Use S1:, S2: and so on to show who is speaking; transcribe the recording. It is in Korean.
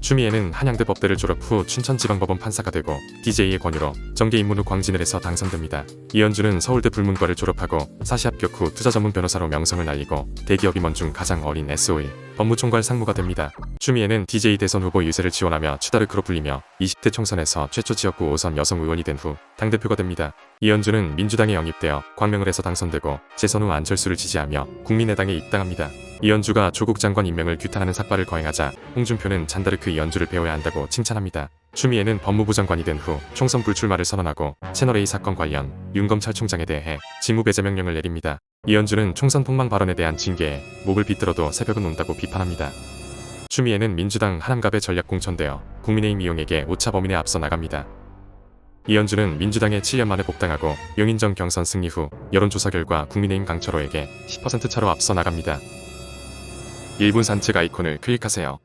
S1: 추미애는 한양대 법대를 졸업 후 춘천지방법원 판사가 되고 DJ의 권유로 정계 입문 후 광진을 해서 당선됩니다. 이현주는 서울대 불문과를 졸업하고 사시 합격 후 투자 전문 변호사로 명성을 날리고 대기업 임원 중 가장 어린 SOE 법무총괄 상무가 됩니다. 추미애는 DJ 대선 후보 유세를 지원하며 추다르크로 불리며 20대 총선에서 최초 지역구 5선 여성 의원이 된 후 당대표가 됩니다. 이현주는 민주당에 영입되어 광명을 해서 당선되고 재선 후 안철수를 지지하며 국민의당에 입당합니다. 이현주가 조국 장관 임명을 규탄하는 삭발을 거행하자 홍준표는 잔다르크 이현주를 배워야 한다고 칭찬합니다. 추미애는 법무부 장관이 된 후 총선 불출마를 선언하고 채널A 사건 관련 윤 검찰 총장에 대해 직무 배제 명령을 내립니다. 이현주는 총선 폭망 발언에 대한 징계에 목을 비틀어도 새벽은 온다고 비판합니다. 추미애는 민주당 하남갑에 전략 공천되어 국민의힘 이용에게 오차 범인에 앞서 나갑니다. 이현주는 민주당에 7년 만에 복당하고 용인정 경선 승리 후 여론조사 결과 국민의힘 강철호에게 10% 차로 앞서 나갑니다. 1분 산책 아이콘을 클릭하세요.